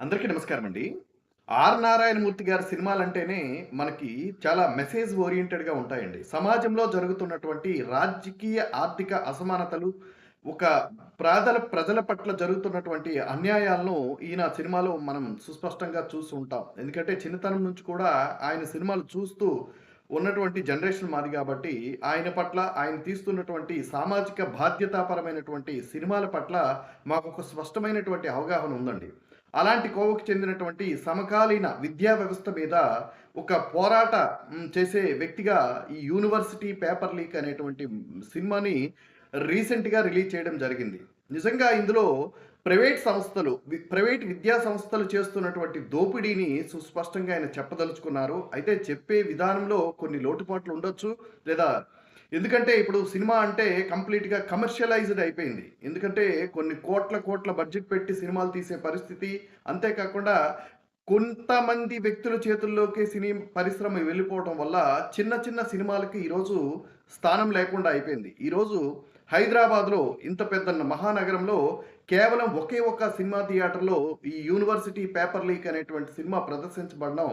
అందరికీ నమస్కారం అండి. ఆర్ నారాయణమూర్తి గారి సినిమాలంటేనే మనకి చాలా మెసేజ్ ఓరియెంటెడ్‌గా ఉంటాయండి. సమాజంలో జరుగుతున్నటువంటి రాజకీయ, ఆర్థిక అసమానతలు, ఒక ప్రాదల ప్రజల పట్ల జరుగుతున్నటువంటి అన్యాయాలను ఈయన సినిమాలో మనం సుస్పష్టంగా చూస్తూ ఉంటాం. ఎందుకంటే చిన్నతనం నుంచి కూడా ఆయన సినిమాలు చూస్తూ ఉన్నటువంటి జనరేషన్ మాది కాబట్టి ఆయన పట్ల ఆయన తీస్తున్నటువంటి సామాజిక బాధ్యతాపరమైనటువంటి సినిమాల పట్ల మాకు ఒక స్పష్టమైనటువంటి అవగాహన ఉందండి. అలాంటి కోవకు చెందినటువంటి సమకాలీన విద్యా వ్యవస్థ మీద ఒక పోరాట చేసే వ్యక్తిగా ఈ 'యూనివర్సిటీ పేపర్ లీక్' అనేటువంటి సినిమాని రీసెంట్‌గా రిలీజ్ చేయడం జరిగింది. నిజంగా ఇందులో ప్రైవేట్ సంస్థలు, వి ప్రైవేట్ విద్యా సంస్థలు చేస్తున్నటువంటి దోపిడీని సుస్పష్టంగా ఆయన చెప్పదలుచుకున్నారు. అయితే చెప్పే విధానంలో కొన్ని లోటుపాట్లు ఉండొచ్చు. లేదా ఎందుకంటే ఇప్పుడు సినిమా అంటే కంప్లీట్‌గా కమర్షియలైజ్డ్ అయిపోయింది. ఎందుకంటే కొన్ని కోట్ల, కోట్ల బడ్జెట్ పెట్టి సినిమాలు తీసే పరిస్థితి. అంతేకాకుండా కొంతమంది వ్యక్తుల చేతుల్లోకి సినీ పరిశ్రమ వెళ్ళిపోవటం వల్ల చిన్న, చిన్న సినిమాలకి ఈరోజు స్థానం లేకుండా అయిపోయింది. ఈరోజు హైదరాబాద్‌లో ఇంత పెద్ద మహానగరంలో కేవలం ఒకే ఒక్క సినిమా థియేటర్‌లో ఈ 'యూనివర్సిటీ పేపర్ లీక్' అనేటువంటి సినిమా ప్రదర్శించబడడం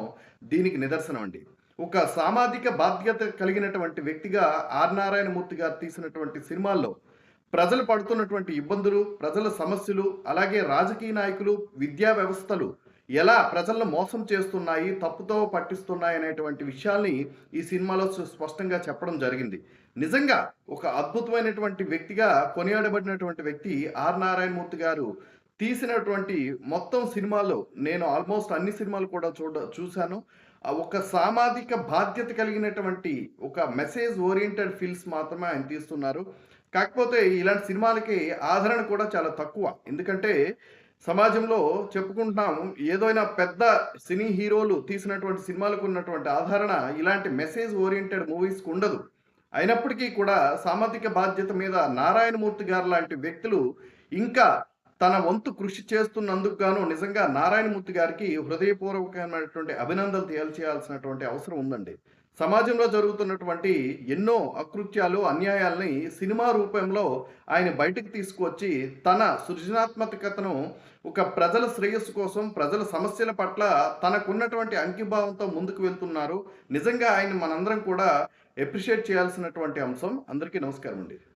దీనికి నిదర్శనం అండి. ఒక సామాజిక బాధ్యత కలిగినటువంటి వ్యక్తిగా ఆర్ నారాయణమూర్తి గారు తీసినటువంటి సినిమాల్లో ప్రజలు పడుతున్నటువంటి ఇబ్బందులు, ప్రజల సమస్యలు, అలాగే రాజకీయ నాయకులు, విద్యా వ్యవస్థలు ఎలా ప్రజలను మోసం చేస్తున్నాయి, తప్పుతో పట్టిస్తున్నాయి అనేటువంటి విషయాల్ని ఈ సినిమాలో స్పష్టంగా చెప్పడం జరిగింది. నిజంగా ఒక అద్భుతమైనటువంటి వ్యక్తిగా కొనియాడబడినటువంటి వ్యక్తి ఆర్ నారాయణమూర్తి గారు తీసినటువంటి మొత్తం సినిమాలో నేను ఆల్మోస్ట్ అన్ని సినిమాలు కూడా చూడ చూశాను ఒక సామాజిక బాధ్యత కలిగినటువంటి ఒక మెసేజ్ ఓరియెంటెడ్ ఫిల్మ్స్ మాత్రమే ఆయన తీస్తున్నారు. కాకపోతే ఇలాంటి సినిమాలకి ఆదరణ కూడా చాలా తక్కువ. ఎందుకంటే సమాజంలో చెప్పుకుంటున్నాం ఏదైనా పెద్ద సినీ హీరోలు తీసినటువంటి సినిమాలకు ఉన్నటువంటి ఆదరణ ఇలాంటి మెసేజ్ ఓరియెంటెడ్ మూవీస్‌కి ఉండదు. అయినప్పటికీ కూడా సామాజిక బాధ్యత మీద నారాయణమూర్తి గారు లాంటి వ్యక్తులు ఇంకా తన వంతు కృషి చేస్తున్నందుకు గాను నిజంగా నారాయణమూర్తి గారికి హృదయపూర్వకమైనటువంటి అభినందనలు తేల్చేయాల్సినటువంటి అవసరం ఉందండి. సమాజంలో జరుగుతున్నటువంటి ఎన్నో అకృత్యాలు, అన్యాయాల్ని సినిమా రూపంలో ఆయన బయటకు తీసుకువచ్చి తన సృజనాత్మకతను ఒక ప్రజల శ్రేయస్సు కోసం, ప్రజల సమస్యల పట్ల తనకున్నటువంటి అంకిభావంతో ముందుకు వెళ్తున్నారు. నిజంగా ఆయన మనందరం కూడా ఎప్రిషియేట్ చేయాల్సినటువంటి అంశం. అందరికీ నమస్కారం అండి.